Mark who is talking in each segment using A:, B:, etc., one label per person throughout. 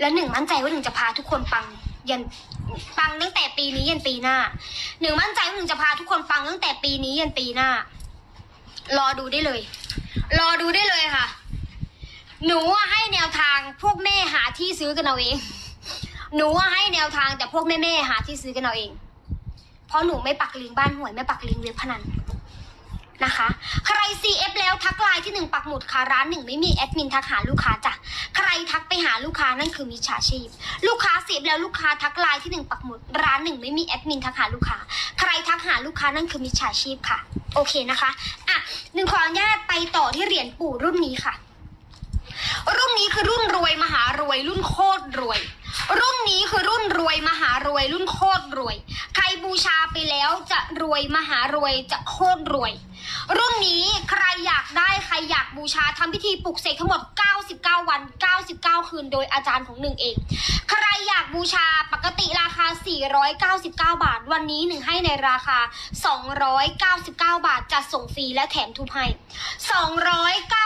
A: แล้วหนึ่งมั่นใจว่าหนึ่งจะพาทุกคนปังยันปังตั้งแต่ปีนี้ยันปีหน้า หนึ่งมั่นใจว่าหนึ่งจะพาทุกคนปังตั้งแต่ปีนี้ยันปีหน้า รอดูได้เลย รอดูได้เลยค่ะ หนูให้แนวทางพวกแม่หาที่ซื้อกันเอาเอง หนูให้แนวทางแต่พวกแม่แม่หาที่ซื้อกันเอาเอง เพราะหนูไม่ปักลิงบ้านหวยไม่ปักลิงเว็บพนันนะคะ C.F. แล้วทักไลน์ที่หนึ่งปักหมุดค่ะร้านหนึ่งไม่มีแอดมินทักหาลูกค้าจ้ะใครทักไปหาลูกค้านั่นคือมิจฉาชีพ ลูกค้า CF แล้วลูกค้าทักไลน์ที่หนึ่งปักหมุดร้านหนึ่งไม่มีแอดมินทักหาลูกค้า ใครทักหาลูกค้านั่นคือมิจฉาชีพค่ะ โอเคนะคะอะหนึ่งขออนุญาตไปต่อที่เหรียญปู่รุ่นนี้ค่ะ รุ่นนี้คือรุ่นรวยมหารวยรุ่นโคตรรวยรุ่นนี้คือรุ่นรวยมหารวยรุ่นโคตรรวย ใครบูชาไปแล้วจะรวยมหารวยจะโคตรรวย รุ่นนี้ใครอยากได้ใครอยากบูชาทำพิธีปลุกเสกทั้งหมด 99 วัน 99 คืน โดยอาจารย์ของหนึ่งเอง ใครอยากบูชาปกติราคา 499 บาท วันนี้หนึ่งให้ในราคา 299 บาทจัดส่งฟรีและแถมทุบให้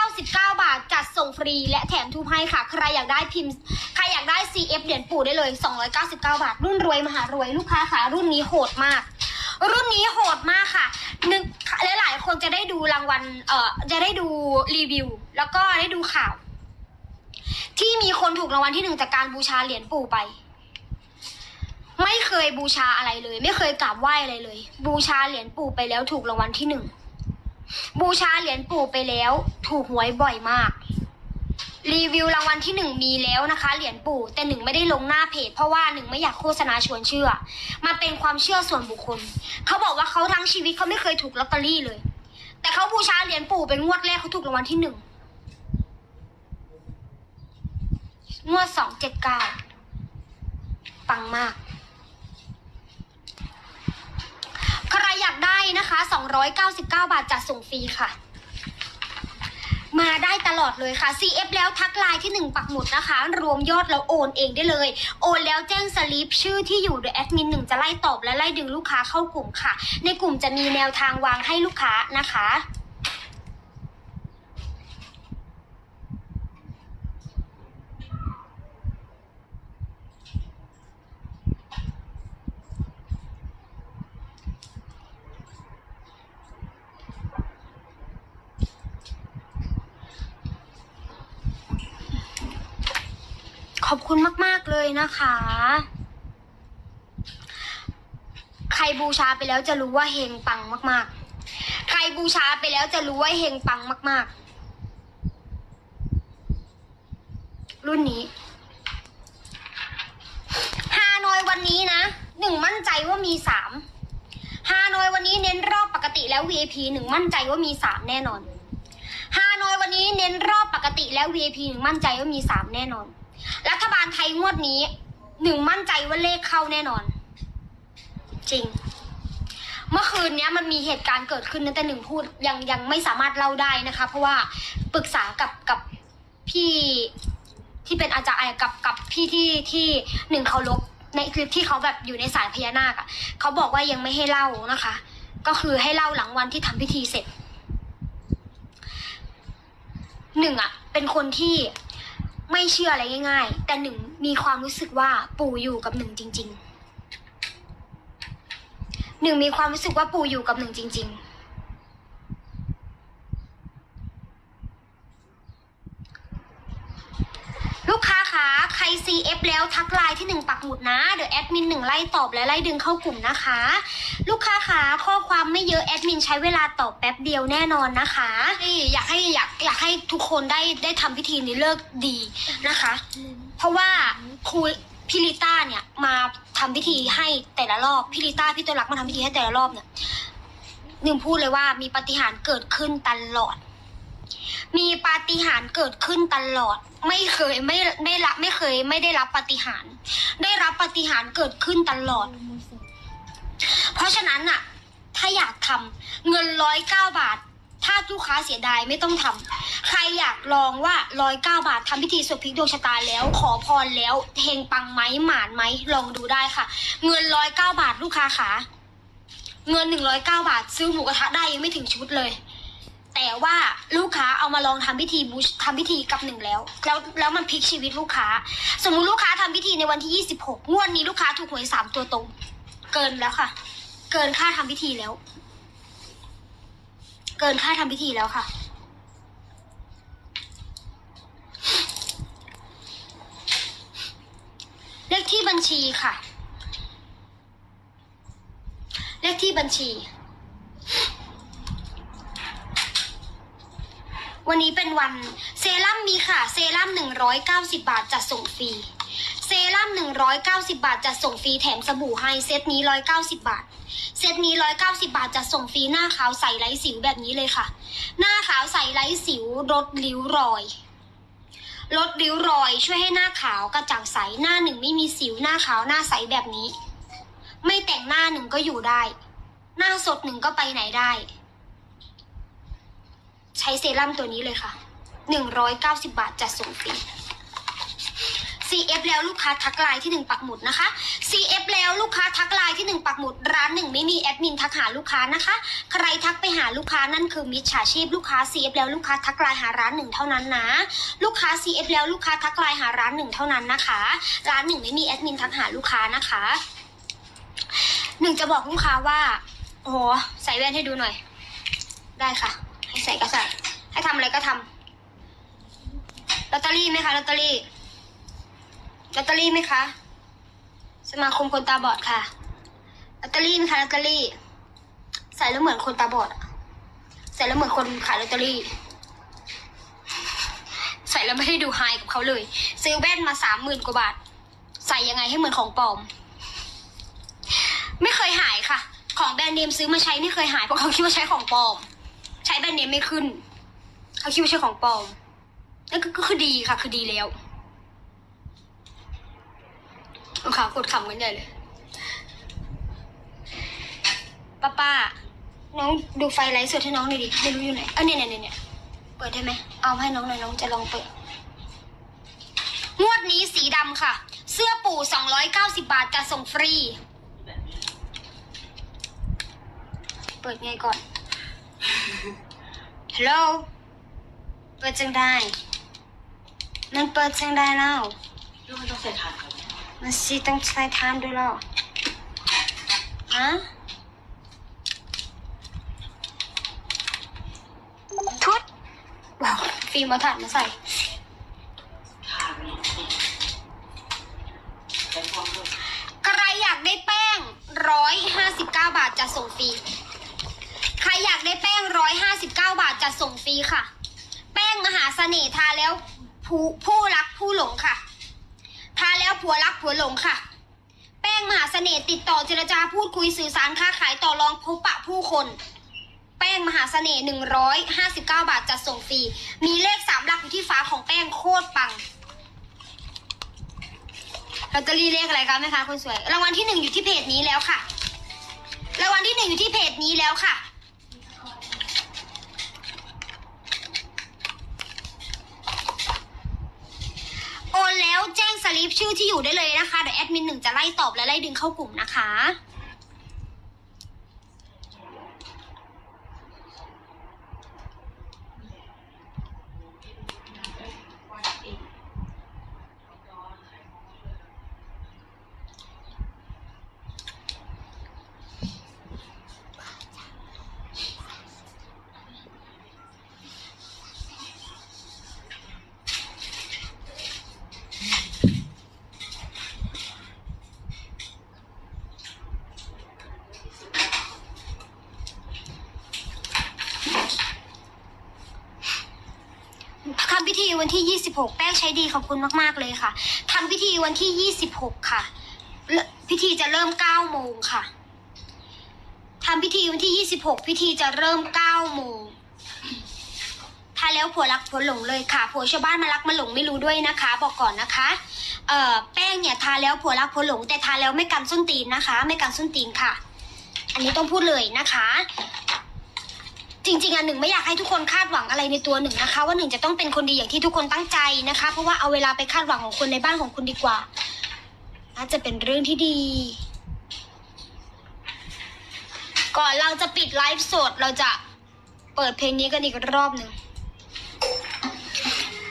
A: 299 บาทจัดส่งฟรีและแถมทุบให้ค่ะ ใครอยากได้พิมพ์ ใครอยากได้ CF เหรียญปู่ได้เลย 299 บาท รุ่นรวยมหารวยลูกค้าค่ะรุ่นนี้โหดมาก รุ่นนี้โหดมากค่ะ หนึ่งหลายๆคนจะได้ดูรางวัล เอ่อ จะได้ดูรีวิว แล้วก็ได้ดูข่าว ที่มีคนถูกรางวัลที่หนึ่งจากการบูชาเหรียญปู่ไป ไม่เคยบูชาอะไรเลย ไม่เคยกราบไหว้อะไรเลย บูชาเหรียญปู่ไปแล้วถูกรางวัลที่หนึ่งบูชาเหรียญปู่ไปแล้ว ถูกหวยบ่อยมาก รีวิวรางวัลที่หนึ่งมีแล้วนะคะ เหรียญปู่แต่หนึ่งไม่ได้ลงหน้าเพจ เพราะว่าหนึ่งไม่อยากโฆษณาชวนเชื่อ มันเป็นความเชื่อส่วนบุคคล เขาบอกว่าเขาทั้งชีวิตเขาไม่เคยถูกลอตเตอรี่เลย แต่เขาบูชาเหรียญปู่เป็นงวดแรกเขาถูกรางวัลที่หนึ่งงวดสองเจ็ดเก้าปังมาก ใครอยากได้นะคะ 299 บาทจัดส่งฟรีค่ะ มาได้ตลอดเลยค่ะ CF แล้วทักไลน์ที่ 1 ปักหมุดนะคะ รวมยอดแล้วโอนเองได้เลย โอนแล้วแจ้งสลิปชื่อที่อยู่โดยแอดมินหนึ่งจะไล่ตอบและไล่ดึงลูกค้าเข้ากลุ่มค่ะ ในกลุ่มจะมีแนวทางวางให้ลูกค้านะคะ คุณมากๆเลยนะคะ ใครบูชาไปแล้วจะรู้ว่าเฮงปังมาก ๆ ใครบูชาไปแล้วจะรู้ว่าเฮงปังมาก ๆ รุ่นนี้ฮานอยวันนี้นะหนึ่งมั่นใจว่ามีสามฮานอยวันนี้เน้นรอบปกติแล้ว VIP หนึ่งมั่นใจว่ามีสามแน่นอนฮานอยวันนี้เน้นรอบปกติแล้ว VIP หนึ่งมั่นใจว่ามีสามแน่นอน รัฐบาลไทยงวดนี้หนึ่งมั่นใจว่าเลขเข้าแน่นอน จริง เมื่อคืนนี้มันมีเหตุการณ์เกิดขึ้นนะแต่หนึ่งพูดยังยังไม่สามารถเล่าได้นะคะ เพราะว่าปรึกษากับกับพี่ที่เป็นอาจารย์กับกับพี่ที่ที่หนึ่งเขาลบในคลิปที่เขาแบบอยู่ในสายพญานาคอะ่ะเขาบอกว่ายังไม่ให้เล่านะคะ ก็คือให้เล่าหลังวันที่ทำพิธีเสร็จหนึ่งอะ่ะ เป็นคนที่ ไม่เชื่ออะไรง่าย ๆ แต่หนึ่งมีความรู้สึกว่าปู่อยู่กับหนึ่งจริง ๆ หนึ่งมีความรู้สึกว่าปู่อยู่กับหนึ่งจริง ๆ ลูกค้าคะใคร CF แล้วทักไลน์ที่หนึ่งปักหมุดนะ เดี๋ยวแอดมินหนึ่งไล่ตอบและไล่ดึงเข้ากลุ่มนะคะ ลูกค้าคะข้อความไม่เยอะแอดมินใช้เวลาตอบแป๊บเดียวแน่นอนนะคะอยากให้อยากอยากให้ทุกคนได้ได้ทำพิธีนี้เลิกดีนะคะ เพราะว่าครูพี่ลิต้าเนี่ยมาทำพิธีให้แต่ละรอบพี่ลิต้าพี่ตัวรักมาทำพิธีให้แต่ละรอบเนี่ยหนึ่งพูดเลยว่ามีปาฏิหารย์เกิดขึ้นตลอด มีปาฏิหารย์เกิดขึ้นตลอด ไม่เคยไม่ได้รับไม่เคย ไม่ได้รับปาฏิหารย์ได้รับปาฏิหารย์เกิดขึ้นตลอด เพราะฉะนั้นน่ะถ้าอยากทำเงินร้อยเก้าบาท ถ้าลูกค้าเสียดายไม่ต้องทำใครอยากลองว่าร้อยเก้าบาททำพิธีสวดพลิกดวงชะตาแล้ว ขอพรแล้วเฮงปังไหมหมานไหมลองดูได้ค่ะ เงินร้อยเก้าบาทลูกค้าขาเงินหนึ่งร้อยเก้าบาท ซื้อหมูกระทะได้ยังไม่ถึงชุดเลย แต่ว่าลูกค้าเอามาลองทำพิธีบูชทำพิธีกับหนึ่งแล้ว แล้วแล้วมันพลิกชีวิตลูกค้า สมมุติลูกค้าทำพิธีในวันที่ยี่สิบหกงวดนี้ลูกค้าถูกหวยสามตัวตรง เกินแล้วค่ะ เกินค่าทำพิธีแล้ว เกินค่าทำพิธีแล้วค่ะเลขที่บัญชีค่ะ เลขที่บัญชี วันนี้เป็นวันเซรั่มมีค่ะ เซรั่มหนึ่งร้อยเก้าสิบาทจะส่งฟรี เซรั่มหนึ่งร้อยเก้าสิบาทจะส่งฟรีแถมสบู่ให้เซตนี้ร้อยเก้าสิบาท เซตนี้ร้อยเก้าสิบาทจะส่งฟรีหน้าขาวใสไร้สิวแบบนี้เลยค่ะ หน้าขาวใสไร้สิวลดริ้วรอยลดริ้วรอยช่วยให้หน้าขาวกระจ่างใสหน้าหนึ่งไม่มีสิวหน้าขาวหน้าใสแบบนี้ ไม่แต่งหน้าหนึ่งก็อยู่ได้ หน้าสดหนึ่งก็ไปไหนได้ ใช้เซรั่มตัวนี้เลยค่ะหนึ่งร้อยเก้าสิบาทจัดส่งฟรี CF แล้วลูกค้าทักไลน์ที่หนึ่งปักหมุดนะคะ CF แล้วลูกค้าทักไลน์ที่หนึ่งปักหมุดร้านหนึ่งไม่มีแอดมินทักหาลูกค้านะคะ ใครทักไปหาลูกค้านั่นคือมิจฉาชีพลูกค้า CF แล้วลูกค้าทักไลน์หาร้านหนึ่งเท่านั้นนะ ลูกค้า CF แล้วลูกค้าทักไลน์หาร้านหนึ่งเท่านั้นนะคะ ร้านหนึ่งไม่มีแอดมินทักหาลูกค้านะคะหนึ่งจะบอกลูกค้าว่าโอ้โหใส่แว่นให้ดูหน่อย ได้ค่ะ ให้ใส่ก็ใส่ ให้ทำอะไรก็ทำลอตเตอรี่ไหมคะลอตเตอรี่ลอตเตอรี่ไหมคะ สมาคมคนตาบอดค่ะลอตเตอรี่ไหมคะลอตเตอรี่ ใส่แล้วเหมือนคนตาบอดใส่แล้วเหมือนคนขายลอตเตอรี่ ใส่แล้วไม่ได้ดูไฮกับเขาเลย ซื้อแว่นมาสามหมื่นกว่าบาท ใส่ยังไงให้เหมือนของปลอม ไม่เคยหายค่ะ ของแบรนด์เนมซื้อมาใช้ไม่เคยหายเพราะเขาคิดว่าใช้ของปลอม ใช้แบรนด์เนมไม่ขึ้น เขาคิดว่าใช้ของปลอมนั่นก็คือดีค่ะ คือดีแล้วลูกค้ากดขำกันใหญ่เลยป้าป้าน้องดูไฟไลท์สดให้น้องหน่อยดิไม่รู้อยู่ไหนเออเนี่ยเนี่ยเนี่ยเปิดได้ไหมเอาให้น้องหน่อยน้องจะลองเปิดงวดนี้สีดำค่ะ เสื้อปู่สองร้อยเก้าสิบาทจะส่งฟรี เปิดไงก่อน ฮัลโหลเปิดจังได้ มันเปิดจังได้แล้ว
B: ลูกมันต้องใส่ถ่านก่อน
A: มันสิต้องใช้ทานด้วยแล้วฮะทุดว้าวฟิล์มเอาถ่านมาใส่
B: ถ่านใค
A: รอยากได้แป้งร้อยห้าสิบเก้าบาทจะส่งฟรี รอยากได้แป้งร้อยห้าสิบเก้าบาทจะส่งฟรีค่ะ แป้งมหาเสน่ห์ทาแล้วผู้ผู้รักผู้หลงค่ะ ทาแล้วผัวรักผัวหลงค่ะ แป้งมหาเสน่ห์ติดต่อเจรจาพูดคุยสื่อสารค้าขายต่อรองพบปะผู้คน แป้งมหาเสน่ห์หนึ่งร้อยห้าสิบเก้าบาทจะส่งฟรี มีเลขสามหลักอยู่ที่ฝาของแป้งโคตรปังลอตเตอรี่เลขอะไรคะแม่ค้าคนสวย รางวัลที่หนึ่งอยู่ที่เพจนี้แล้วค่ะ รางวัลที่หนึ่งอยู่ที่เพจนี้แล้วค่ะ โอนแล้วแจ้งสลิปชื่อที่อยู่ได้เลยนะคะเดี๋ยวแอดมินหนึ่งจะไล่ตอบและไล่ดึงเข้ากลุ่มนะคะ ทำพิธี วันที่ 26 แป้งใช้ดีขอบคุณมาก ๆ เลยค่ะทำพิธีวันที่ 26 ค่ะเริ่มพิธีจะเริ่ม 9 โมงค่ะทำพิธีวันที่ 26 พิธีจะเริ่ม 9 โมงถ้าแล้วผัวรักผัวหลงเลยค่ะ ผัวชาวบ้านมารักมาหลงไม่รู้ด้วยนะคะ บอกก่อนนะคะ เอ่อ แป้งเนี่ยทาแล้วผัวรักผัวหลง แต่ทาแล้วไม่กันส้นตีนนะคะ ไม่กันส้นตีนค่ะ อันนี้ต้องพูดเลยนะคะ จริง ๆอะหนึ่งไม่อยากให้ทุกคนคาดหวังอะไรในตัวหนึ่งนะคะ ว่าหนึ่งจะต้องเป็นคนดีอย่างที่ทุกคนตั้งใจนะคะ เพราะว่าเอาเวลาไปคาดหวังของคนในบ้านของคุณดีกว่าน่าจะเป็นเรื่องที่ดี ก่อนเราจะปิดไลฟ์สดเราจะเปิดเพลงนี้กันอีกรอบหนึ่ง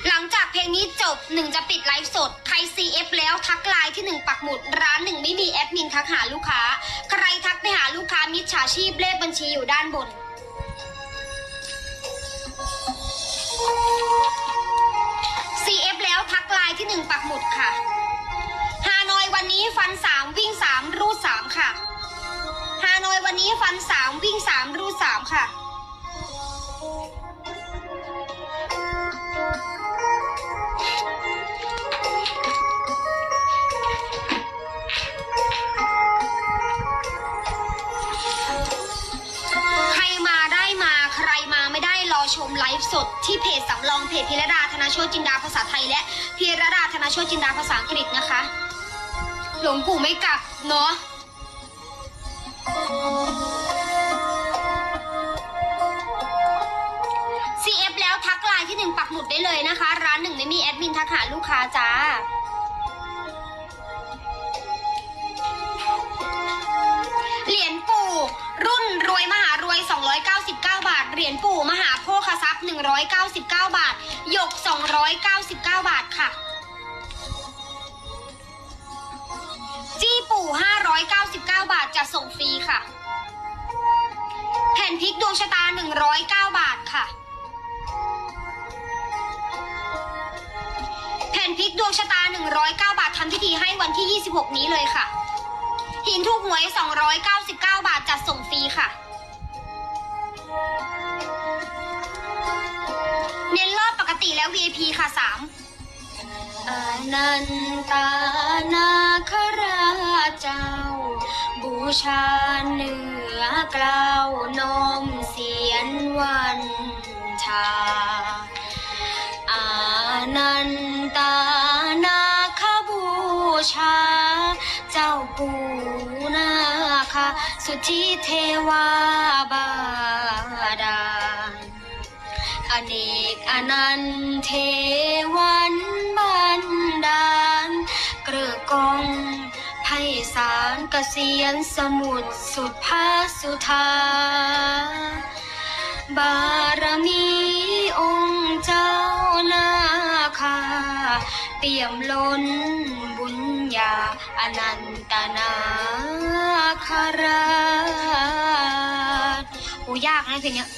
A: หลังจากเพลงนี้จบหนึ่งจะปิดไลฟ์สด ใคร CF แล้วทักไลน์ที่หนึ่งปักหมุด ร้านหนึ่งไม่มีแอดมินทักหาลูกค้า ใครทักไปหาลูกค้ามิจฉาชีพเลขบัญชีอยู่ด้านบน CF แล้วทักไลน์ที่หนึ่งปักหมุดค่ะ ฮานอยวันนี้ฟันสามวิ่งสามรูดสามค่ะ ฮานอยวันนี้ฟันสามวิ่งสามรูดสามค่ะ ชมไลฟ์สดที่เพจสำรองเพจพิรดาธนาโชติจินดาภาษาไทย และพิรดาธนาโชติจินดาภาษาอังกฤษนะคะ หลวงปู่ไม่กลับเนาะ CF แล้วทักไลน์ที่หนึ่งปักหมุดได้เลยนะคะ ร้านหนึ่งไม่มีแอดมินทักหาลูกค้าจ้า 199 บาท หยก 299 บาทค่ะ จี้ปู่ 599 บาทจะส่งฟรีค่ะ แผ่นพริกดวงชะตา 109 บาทค่ะ แผ่นพริกดวงชะตา 109 บาททำพิธีให้วันที่ 26 นี้เลยค่ะ หินถูกหวย 299 บาทจัดส่งฟรีค่ะ ติแล้ว VIP ค่ะ3อนันตานาคราชเจ้า บูชาเหนือกล่าวนมเสียนวันชา อานันตานาคบูชา เจ้าปู่นาคาสุธิเทวาบาดา กอนันเทวันบันดาลเกลือกองไพศาลเกษียณสมุทรสุดพาสุธา บารมีองค์เจ้านาคา เปี่ยมล้นบุญญาอนันตนาคาราชโอ้ยากนะเพลงเนี้ย